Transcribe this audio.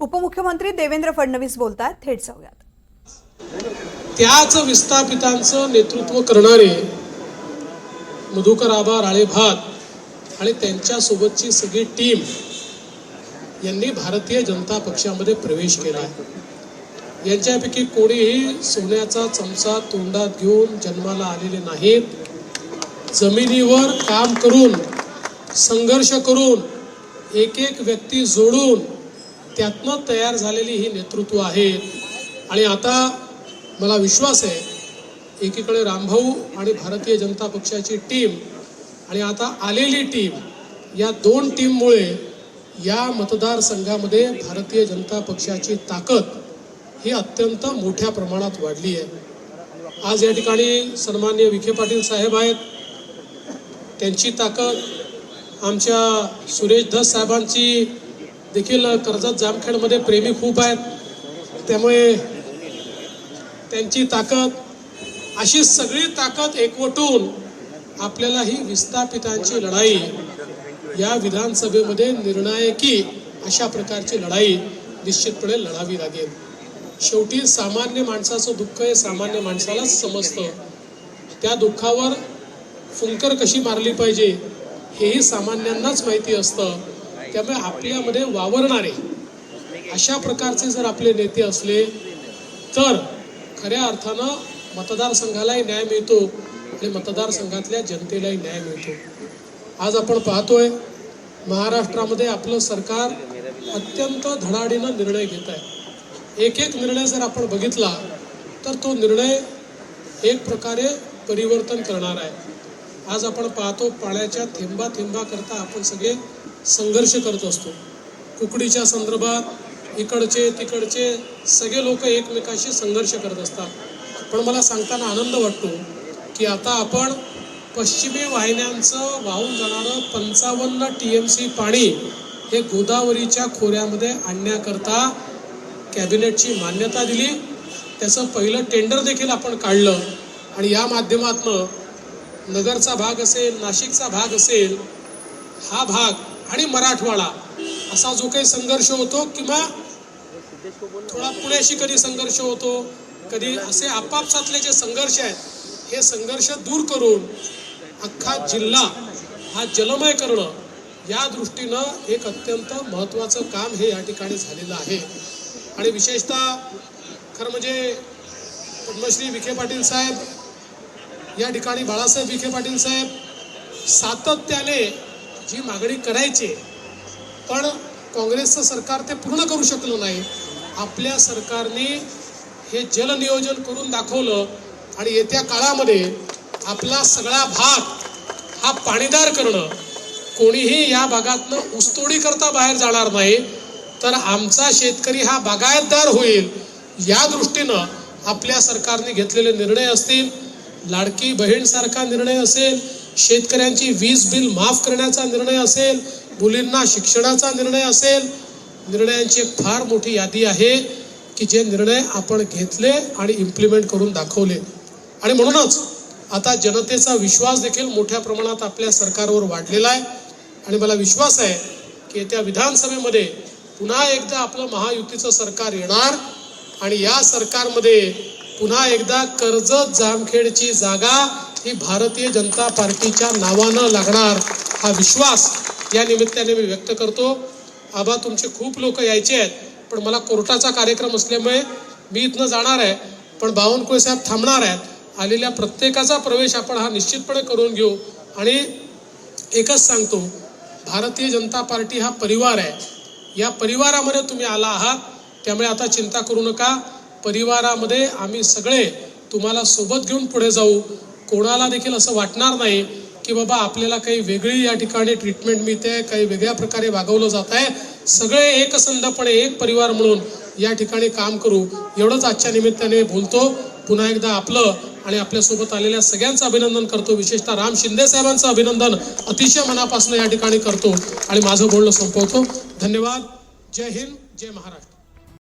उपमुख्यमंत्री देवेंद्र फडणवीस बोलतात थेट जाऊयात. त्याच विस्थापितांचं नेतृत्व करणारे मधुकर आबा राळेभात आणि त्यांच्यासोबतची सगळी टीम यांनी भारतीय जनता पक्षामध्ये प्रवेश केला आहे. यांच्यापैकी कोणीही सोन्याचा चमचा तोंडात घेऊन जन्माला आलेले नाहीत. जमिनीवर काम करून संघर्ष करून एक एक व्यक्ती जोडून त्यातनं तयार झालेली ही नेतृत्व आहेत आणि आता मला विश्वास आहे एकीकडे रामभाऊ आणि भारतीय जनता पक्षाची टीम आणि आता आलेली टीम या दोन टीममुळे या मतदारसंघामध्ये भारतीय जनता पक्षाची ताकद ही अत्यंत मोठ्या प्रमाणात वाढली आहे. आज या ठिकाणी सन्मान्य विखे पाटील साहेब आहेत. त्यांची ताकद आमच्या सुरेश धस साहेबांची देखील कर्जत जामखेडमध्ये प्रेमी खूप आहेत. त्यामुळे त्यांची ताकद अशी सगळी ताकद एकवटून आपल्याला ही विस्थापितांची लढाई या विधानसभेमध्ये निर्णायकी अशा प्रकारची लढाई निश्चितपणे लढावी लागेल. शेवटी सामान्य माणसाचं दुःख हे सामान्य माणसालाच समजतं. त्या दुःखावर फुंकर कशी मारली पाहिजे हेही सामान्यांनाच माहिती असतं. त्यामुळे आपल्यामध्ये वावरणारे अशा प्रकारचे जर आपले नेते असले तर खऱ्या अर्थानं मतदारसंघालाही न्याय मिळतो आणि मतदारसंघातल्या जनतेलाही न्याय मिळतो. आज आपण पाहतोय महाराष्ट्रामध्ये आपलं सरकार अत्यंत धडाडीनं निर्णय घेत आहे एक एक निर्णय जर आपण बघितला तर तो निर्णय एक प्रकारे परिवर्तन करणार आहे. आज आपण पाहतो पाण्याच्या थेंबा थेंबा करता आपण सगळे संघर्ष करत असतो. कुकडीच्या संदर्भात इकडचे तिकडचे सगळे लोक एकमेकाशी संघर्ष करत असतात. पण मला सांगताना आनंद वाटतो की आता आपण पश्चिमी वाहिन्यांचं वाहून जाणारं पंचावन्न टी एम सी पाणी हे गोदावरीच्या खोऱ्यामध्ये आणण्याकरता कॅबिनेटची मान्यता दिली. त्याचं पहिलं टेंडर देखील आपण काढलं आणि या माध्यमातनं नगरचा भाग असेल नाशिकचा भाग असेल हा भाग आणि मराठवाडा असा जो काही संघर्ष होतो किंवा थोडा पुण्याशी कधी संघर्ष होतो कधी असे आपापसातले जे संघर्ष आहेत हे संघर्ष दूर करून अख्खा जिल्हा हा जलमय करणं या दृष्टीनं एक अत्यंत महत्त्वाचं काम हे या ठिकाणी झालेलं आहे. आणि विशेषतः खरं म्हणजे पद्मश्री विखे पाटील साहेब या ठिकाणी बाळासाहेब विखे पाटील साहेब सातत्याने जी मागणी करायची पण काँग्रेसचं सरकार ते पूर्ण करू शकलं नाही. आपल्या सरकारने हे जलनियोजन करून दाखवलं आणि येत्या काळामध्ये आपला सगळा भाग हा पाणीदार करणं. कोणीही या भागातनं ऊसतोडी करता बाहेर जाणार नाही. तर आमचा शेतकरी हा बागायतदार होईल. या दृष्टीनं आपल्या सरकारने घेतलेले निर्णय असतील. लाडकी बहीणसारखा निर्णय असेल शेतकऱ्यांची वीज बिल माफ करण्याचा निर्णय असेल मुलींना शिक्षणाचा निर्णय असेल निर्णयांची एक फार मोठी यादी आहे की जे निर्णय आपण घेतले आणि इम्प्लिमेंट करून दाखवले. आणि म्हणूनच आता जनतेचा विश्वास देखील मोठ्या प्रमाणात आपल्या सरकारवर वाढलेला आहे. आणि मला विश्वास आहे की येत्या विधानसभेमध्ये पुन्हा एकदा आपलं महायुतीचं सरकार येणार आणि या सरकारमध्ये पुन्हा एकदा कर्जत जामखेडची जागा ही भारतीय जनता पार्टीच्या नावानं लागणार हा विश्वास या निमित्ताने मी व्यक्त करतो. आबा तुमचे खूप लोक यायचे आहेत पण मला कोर्टाचा कार्यक्रम असल्यामुळे मी इथनं जाणार आहे पण बावनकुळे साहेब थांबणार आहेत. आलेल्या प्रत्येकाचा प्रवेश आपण हा निश्चितपणे करून घेऊ. आणि एकच सांगतो भारतीय जनता पार्टी हा परिवार आहे. या परिवारामध्ये तुम्ही आला आहात त्यामुळे आता चिंता करू नका. परिवारामध्ये आम्ही सगळे तुम्हाला सोबत घेऊन पुढे जाऊ. कोणाला देखील असं वाटणार नाही की बाबा आपल्याला काही वेगळी या ठिकाणी ट्रीटमेंट मिळते काही वेगळ्या प्रकारे वागवलं जात आहे. सगळे एकसंधपणे एक परिवार म्हणून या ठिकाणी काम करू. एवढंच आजच्या निमित्ताने बोलतो. पुन्हा एकदा आपलं आणि आपल्यासोबत आलेल्या सगळ्यांचं अभिनंदन करतो. विशेषतः राम शिंदे साहेबांचं अभिनंदन अतिशय मनापासून या ठिकाणी करतो. आणि माझं बोलणं संपवतो. धन्यवाद. जय हिंद. जय महाराष्ट्र.